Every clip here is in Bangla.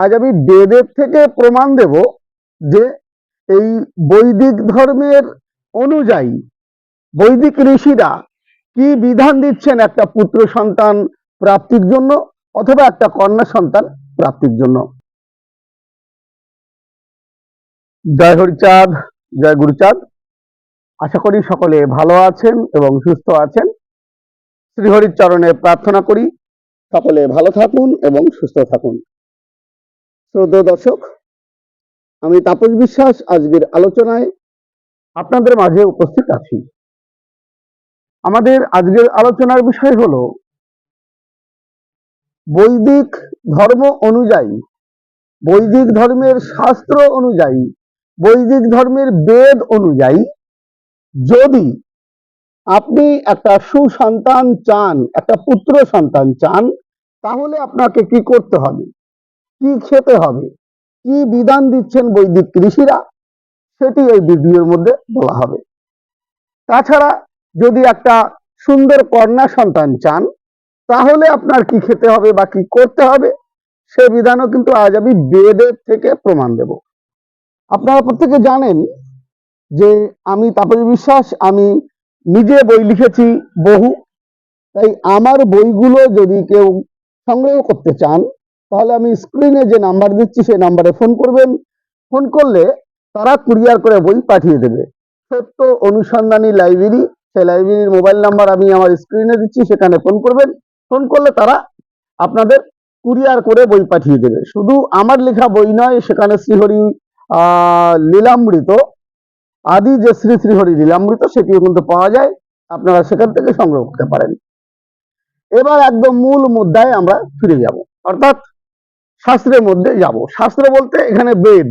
আজ আমি বেদের থেকে প্রমাণ দেব যে এই বৈদিক ধর্মের অনুযায়ী বৈদিক ঋষিরা কি বিধান দিচ্ছেন একটা পুত্র সন্তান প্রাপ্তির জন্য অথবা একটা কন্যা সন্তান প্রাপ্তির জন্য? জয় হরিচাঁদ, জয় গুরুচাঁদ। আশা করি সকলে ভালো আছেন এবং সুস্থ আছেন। শ্রীহরির চরণে প্রার্থনা করি, সকলে ভালো থাকুন এবং সুস্থ থাকুন। শ্রদ্ধেয় দর্শক, আমি তাপস বিশ্বাস আজকের আলোচনায় আপনাদের মাঝে উপস্থিত আছি। আমাদের আজকের আলোচনার বিষয় হলো বৈদিক ধর্ম অনুযায়ী, বৈদিক ধর্মের শাস্ত্র অনুযায়ী, বৈদিক ধর্মের বেদ অনুযায়ী যদি আপনি একটা সুসন্তান চান, একটা পুত্র সন্তান চান, তাহলে আপনাকে কি করতে হবে? কি খেতে হবে? কি বিধান দিচ্ছেন বৈদিক কৃষিরা সেটি এই ভিডিওর মধ্যে বলা হবে। তাছাড়া যদি একটা সুন্দর কন্যা সন্তান চান, তাহলে আপনার কি খেতে হবে বা কি করতে হবে, সে বিধানও কিন্তু আজ আমি বেদের থেকে প্রমাণ দেব। আপনারা প্রত্যেকে জানেন যে আমি তাপস বিশ্বাস, আমি নিজে বই লিখেছি বহু। তাই আমার বইগুলো যদি কেউ সংগ্রহ করতে চান তাহলে আমি স্ক্রিনে যে নাম্বার দিচ্ছি, সেই নাম্বারে ফোন করবেন। ফোন করলে তারা কুরিয়ার করে বই পাঠিয়ে দেবে। সত্য অনুসন্ধানী লাইব্রেরি সেই লাইব্রেরির মোবাইল নাম্বার আমি আমার স্ক্রিনে দিচ্ছি, সেখানে ফোন করবেন। ফোন করলে তারা আপনাদের কুরিয়ার করে বই পাঠিয়ে দেবে। শুধু আমার লেখা বই নয়, সেখানে শ্রীহরি লীলামৃত, আদি যে শ্রী শ্রীহরি লীলামৃত, সেটিও কিন্তু পাওয়া যায়। আপনারা সেখান থেকে সংগ্রহ করতে পারেন। এবার একদম মূল মুদ্রায় আমরা ফিরে যাব। অর্থাৎ শাস্ত্রের মধ্যে যাব। শাস্ত্র বলতে এখানে বেদ।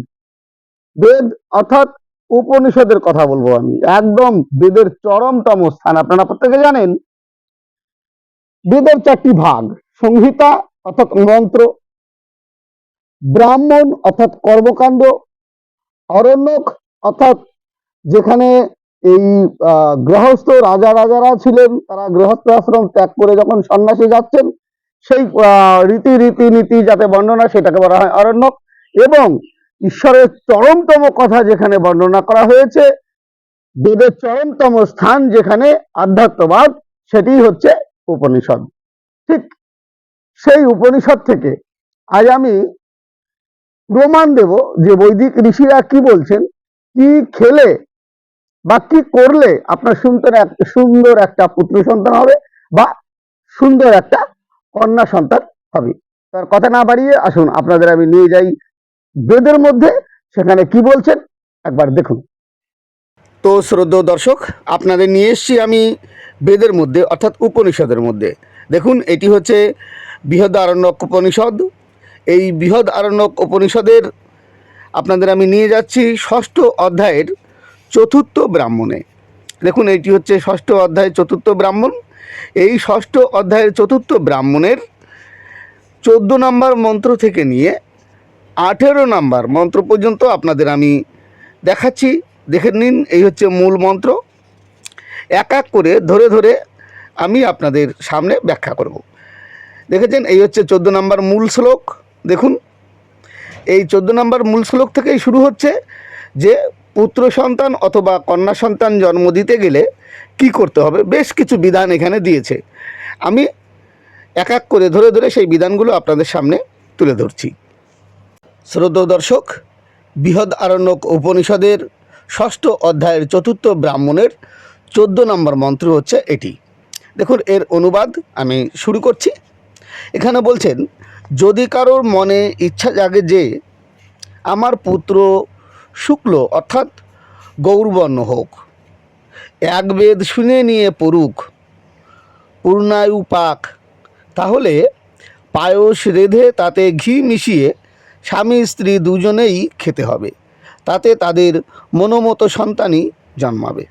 বেদ অর্থাৎ উপনিষদের কথা বলব আমি। একদম বেদের চরমতম স্থান। আপনারা প্রত্যেকে জানেন, বেদের চারটি ভাগ, সংহিতা অর্থাৎ মন্ত্র, ব্রাহ্মণ অর্থাৎ কর্মকাণ্ড, অরণ্যক অর্থাৎ যেখানে এই গৃহস্থ রাজা রাজারা ছিলেন, তারা গৃহস্থ আশ্রম ত্যাগ করে যখন সন্ন্যাসী যাচ্ছেন সেই রীতি রীতি নীতি যাতে বর্ণনা সেটাকে বলা হয় অরণ্যক এবং ঈশ্বরের চরমতম কথা যেখানে বর্ণনা করা হয়েছে, বেদের চরমতম স্থান যেখানে আধ্যাত্মবাদ, সেটি হচ্ছে উপনিষদ। ঠিক সেই উপনিষদ থেকে আজ আমি প্রমাণ দেব যে বৈদিক ঋষিরা কি বলছেন, কি খেলে বা কি করলে আপনার সুন্দর এক, সুন্দর একটা পুত্র সন্তান হবে বা সুন্দর একটা কন্যা সন্তান হবে। তার কথা না বাড়িয়ে আসুন, আপনাদের আমি নিয়ে যাই বেদের মধ্যে। সেখানে কি বলছেন একবার দেখুন। তো শ্রদ্ধেয় দর্শক, আপনাদের নিয়ে এসেছি আমি বেদের মধ্যে, অর্থাৎ উপনিষদের মধ্যে। দেখুন, এটি হচ্ছে বৃহদ আরণ্যক উপনিষদ। এই বৃহদ আরণ্যক উপনিষদের আপনাদের আমি নিয়ে যাচ্ছি ষষ্ঠ অধ্যায়ের চতুর্থ ব্রাহ্মণে। দেখুন এটি হচ্ছে ষষ্ঠ অধ্যায় চতুর্থ ব্রাহ্মণ। এই ষষ্ঠ অধ্যায়ের চতুর্থ ব্রাহ্মণের চোদ্দ নম্বর মন্ত্র থেকে নিয়ে আঠেরো নাম্বার মন্ত্র পর্যন্ত আপনাদের আমি দেখাচ্ছি। দেখে নিন, এই হচ্ছে মূল মন্ত্র। এক এক করে ধরে ধরে আমি আপনাদের সামনে ব্যাখ্যা করব। দেখেছেন, এই হচ্ছে চোদ্দ নম্বর মূল শ্লোক। দেখুন, এই চোদ্দ নম্বর মূল শ্লোক থেকেই শুরু হচ্ছে যে পুত্র সন্তান অথবা কন্যা সন্তান জন্ম দিতে গেলে কি করতে হবে? বেশ কিছু বিধান এখানে দিয়েছে। আমি এক এক করে ধরে ধরে সেই বিধানগুলো আপনাদের সামনে তুলে ধরছি। শ্রদ্ধ দর্শক, বৃহৎ আরণ্যক উপনিষদের ষষ্ঠ অধ্যায়ের চতুর্থ ব্রাহ্মণের চোদ্দ নম্বর মন্ত্র হচ্ছে এটি। দেখুন, এর অনুবাদ আমি শুরু করছি। এখানে বলছেন, যদি কারোর মনে ইচ্ছা জাগে যে আমার পুত্র শুক্ল অর্থাৎ গৌরবর্ণ হোক। এক বেদ শুনে নিয়ে পড়ুক। পূর্ণায়ু পাক। তাহলে পায়স রেধে তাতে ঘি মিশিয়ে স্বামী স্ত্রী দুজনেই খেতে হবে। তাতে তাদের মনোমতো সন্তানই জন্মাবে।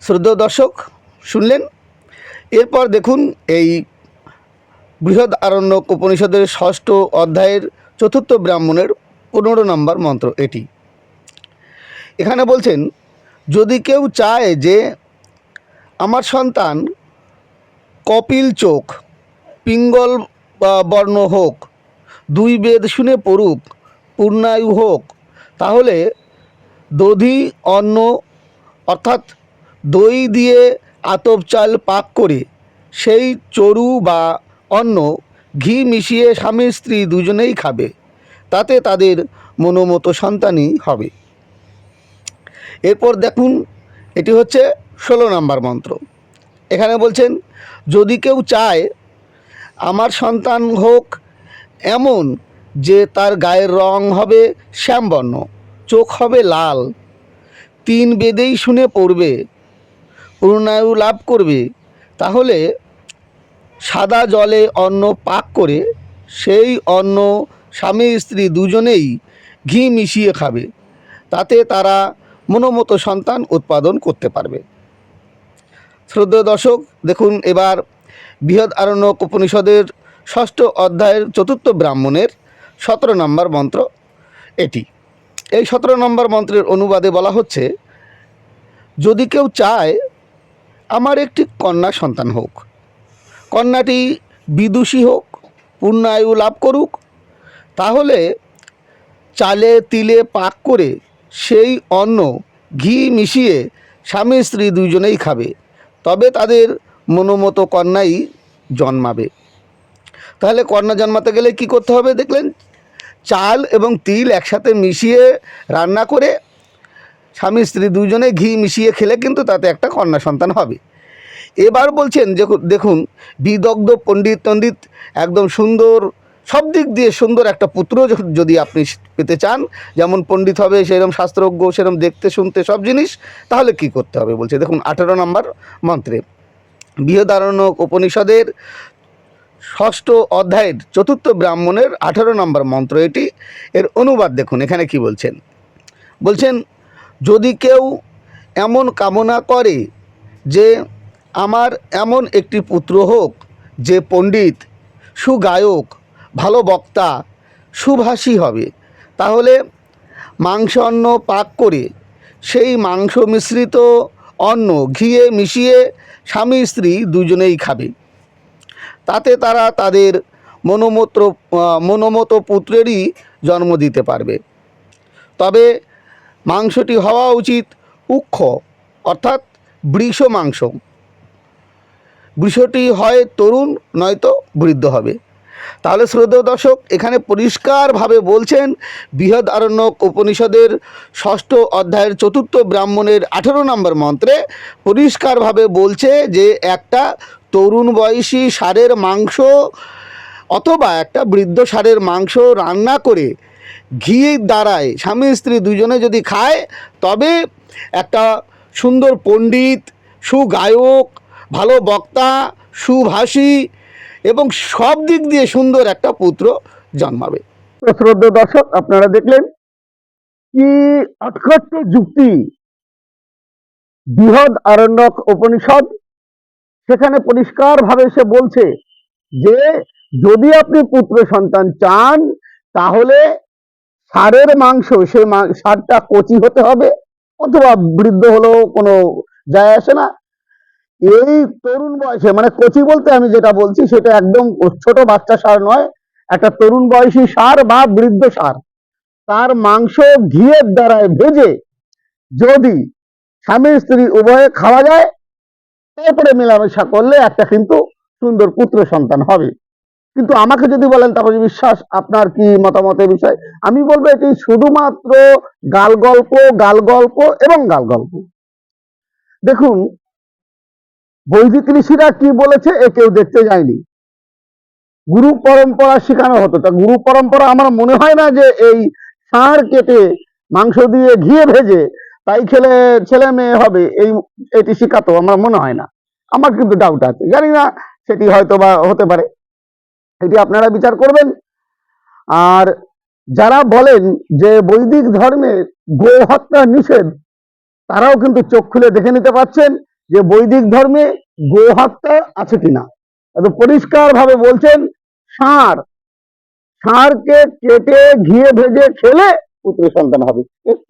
শ্রদ্ধেয় দর্শক, শুনলেন? এরপর দেখুন এই বৃহৎ আরণ্যক উপনিষদের ষষ্ঠ অধ্যায়ের চতুর্থ ব্রাহ্মণের পনেরো নম্বর মন্ত্র এটি। এখানে বলছেন, যদি কেউ চায় যে আমার সন্তান কপিল চোখ, পিঙ্গল বর্ণ হোক, দুই বেদ শুনে পড়ুক, পূর্ণায়ু হোক, তাহলে দধি, অন্ন, অর্থাৎ দই দিয়ে আতপ চাল পাক করে সেই চরু বা অন্ন ঘি মিশিয়ে স্বামী স্ত্রী দুজনেই খাবে। তাতে তাদের মনোমতো সন্তানই হবে। এরপর দেখুন, এটি হচ্ছে ষোলো নম্বর মন্ত্র। এখানে বলছেন, যদি কেউ চায়, আমার সন্তান হোক এমন যে তার গায়ের রং হবে শ্যামবর্ণ, চোখ হবে লাল, তিন বেদেই শুনে পড়বে পূর্ণায়ু লাভ করবে, তাহলে সাদা জলে অন্ন পাক করে সেই অন্ন স্বামী, স্ত্রী দুজনেই ঘি মিশিয়ে খাবে। তাতে তারা মনোমতো সন্তান উৎপাদন করতে পারবে। শ্রদ্ধেয় দর্শক, দেখুন এবার বৃহৎ আরণ্যক উপনিষদের ষষ্ঠ অধ্যায়ের চতুর্থ ব্রাহ্মণের সতেরো নম্বর মন্ত্র এটি। এই সতেরো নম্বর মন্ত্রের অনুবাদে বলা হচ্ছে, যদি কেউ চায়, আমার একটি কন্যা সন্তান হোক। কন্যাটি বিদুষী হোক পূর্ণায়ু লাভ করুক তাহলে চালে, তিলে পাক করে সেই অন্ন ঘি মিশিয়ে স্বামী স্ত্রী দুজনেই খাবে। তবে তাদের মনোমতো কন্যাই জন্মাবে। তাহলে কন্যা জন্মাতে গেলে কি করতে হবে দেখলেন? চাল এবং তিল একসাথে মিশিয়ে রান্না করে স্বামী স্ত্রী দুজনে ঘি মিশিয়ে খেলে কিন্তু তাতে একটা কন্যা সন্তান হবে। এবার বলছেন যে দেখুন, বিদগ্ধ পণ্ডিত টণ্ডিত একদম সুন্দর সব দিক দিয়ে সুন্দর একটা পুত্র যদি আপনি পেতে চান, যেমন পণ্ডিত হবে সেরকম শাস্ত্রজ্ঞ সেরকম দেখতে, শুনতে, সব জিনিস, তাহলে কি করতে হবে বলছে? দেখুন, আঠেরো নম্বর মন্ত্রে, বৃহদারণ্যক উপনিষদের ষষ্ঠ অধ্যায়ের চতুর্থ ব্রাহ্মণের আঠেরো নম্বর মন্ত্র এটি, এর অনুবাদ দেখুন, এখানে কি বলছেন? বলছেন, যদি কেউ এমন কামনা করে যে আমার এমন একটি পুত্র হোক, যে পণ্ডিত, সুগায়ক ভালো বক্তা, সুভাষী হবে। তাহলে মাংস, অন্ন পাক করে সেই মাংস মিশ্রিত অন্ন ঘিয়ে মিশিয়ে স্বামী, স্ত্রী দুজনেই খাবে। তাতে তারা তাদের মনোমত্র মনোমত পুত্রেরই জন্ম দিতে পারবে। তবে মাংসটি হওয়া উচিত উক্ষ, অর্থাৎ বৃষ মাংস বৃষটি হয় তরুণ, নয়তো বৃদ্ধ হবে। তাহলে শ্রদ্ধেয় দর্শক, এখানে পরিষ্কারভাবে বলছেন বৃহৎ আরণ্যক উপনিষদের ষষ্ঠ অধ্যায়ের চতুর্থ ব্রাহ্মণের আঠেরো নম্বর মন্ত্রে পরিষ্কারভাবে বলছে যে একটা তরুণ বয়সী ষাঁড়ের মাংস অথবা একটা বৃদ্ধ ষাঁড়ের মাংস রান্না করে ঘিয়ের দ্বারায় স্বামী স্ত্রী দুজনে যদি খায়, তবে একটা সুন্দর পণ্ডিত, সুগায়ক, ভালো বক্তা, সুভাষী এবং সব দিক দিয়ে সুন্দর একটা পুত্র জন্মাবে। তো শ্রদ্ধেয় দর্শক, আপনারা দেখলেন কি যুক্তি। বৃহৎ আরণ্যক উপনিষদ, সেখানে পরিষ্কারভাবে সে বলছে যে, যদি আপনি পুত্র সন্তান চান, তাহলে ষাঁড়ের মাংস মা- ষাঁড়টা কচি হতে হবে, অথবা বৃদ্ধ হলেও কোনো যায় আসে না। এই তরুণ বয়সে মানে কচি বলতে আমি যেটা বলছি, সেটা একদম ছোট বাচ্চা সার নয়, একটা তরুণ বয়সী সার বা বৃদ্ধ সার। তার মাংস ঘিয়ের দ্বারায় ভেজে যদি স্বামী স্ত্রী উভয়ে খাওয়া যায়, তারপরে মেলামেশা করলে একটা কিন্তু সুন্দর পুত্র সন্তান হবে। কিন্তু আমাকে যদি বলেন তারপরে বিশ্বাস, আপনার কি মতামতের বিষয়? আমি বলব এটি শুধুমাত্র গাল গল্প গাল গল্প এবং গাল গল্প দেখুন বৈদিক ঋষিরা কি বলেছে এ কেউ দেখতে যায়নি। গুরু পরম্পরা শেখানো হতো। তা গুরু পরম্পরা আমার মনে হয় না যে এই ষাঁড় কেটে মাংস দিয়ে ঘিয়ে ভেজে তাই খেলে ছেলে মেয়ে হবে, এই, এটি শেখাতো আমার মনে হয় না। আমার কিন্তু ডাউট আছে। জানি না সেটি হয়তো বা হতে পারে। এটি আপনারা বিচার করবেন। আর যারা বলেন যে বৈদিক ধর্মে গো হত্যা নিষেধ, তারাও কিন্তু চোখ খুলে দেখে নিতে পারছেন। যে বৈদিক ধর্মে গো আছে কিনা। এত পরিষ্কার ভাবে বলছেন, ষাঁড়। ষাঁড়কে কেটে, ঘিয়ে, ভেজে খেলে পুত্র সন্তান হবে।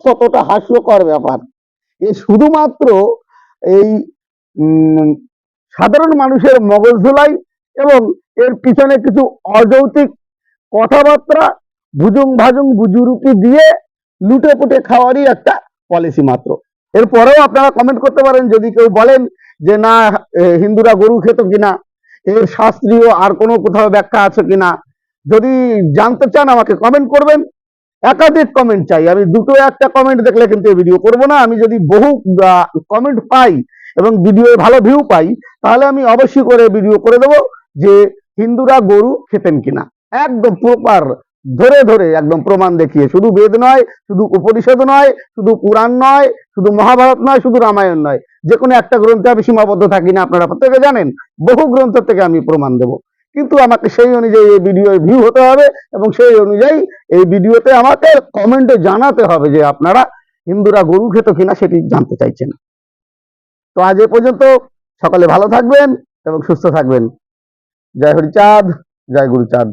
কতটা হাস্যকর ব্যাপার। এ শুধুমাত্র এই সাধারণ মানুষের মগজ ধুলাই এবং এর পিছনে কিছু অযৌক্তিক কথাবার্তা ভুজুং ভাজুং বুজুরুকি দিয়ে লুটে পুটে খাওয়ারই একটা পলিসি মাত্র। এরপরেও আপনারা কমেন্ট করতে পারেন, যদি কেউ বলেন যে, না হিন্দুরা গরু খেত কিনা? এর শাস্ত্রীয় আর কোনো কোথাও ব্যাখ্যা আছে কিনা? যদি জানতে চান, আমাকে কমেন্ট করবেন। একাধিক কমেন্ট চাই। আমি দুটো একটা কমেন্ট দেখলে কিন্তু এই ভিডিও করব না। আমি যদি বহু কমেন্ট পাই এবং ভিডিও ভালো ভিউ পাই, তাহলে আমি অবশ্যই করে ভিডিও করে দেবো যে, হিন্দুরা গরু খেতেন কিনা? একদম প্রপার ধরে ধরে একদম প্রমাণ দেখিয়ে, শুধু বেদ নয়, শুধু উপনিষদ নয়, শুধু পুরাণ নয়, শুধু মহাভারত নয়, শুধু রামায়ণ নয়। যে কোনো একটা গ্রন্থে আমি সীমাবদ্ধ থাকি না, আপনারা প্রত্যেকে জানেন, বহু গ্রন্থ থেকে আমি প্রমাণ দেব। কিন্তু আমাকে সেই অনুযায়ী এই ভিডিও ভিউ হতে হবে এবং সেই অনুযায়ী এই ভিডিওতে আমাকে কমেন্টে জানাতে হবে যে আপনারা হিন্দুরা গরু খেত কিনা সেটি জানতে চাইছেন। তো আজ এ পর্যন্ত সকালে ভালো থাকবেন এবং সুস্থ থাকবেন। জয় হরিচাঁদ, জয় গুরুচাঁদ।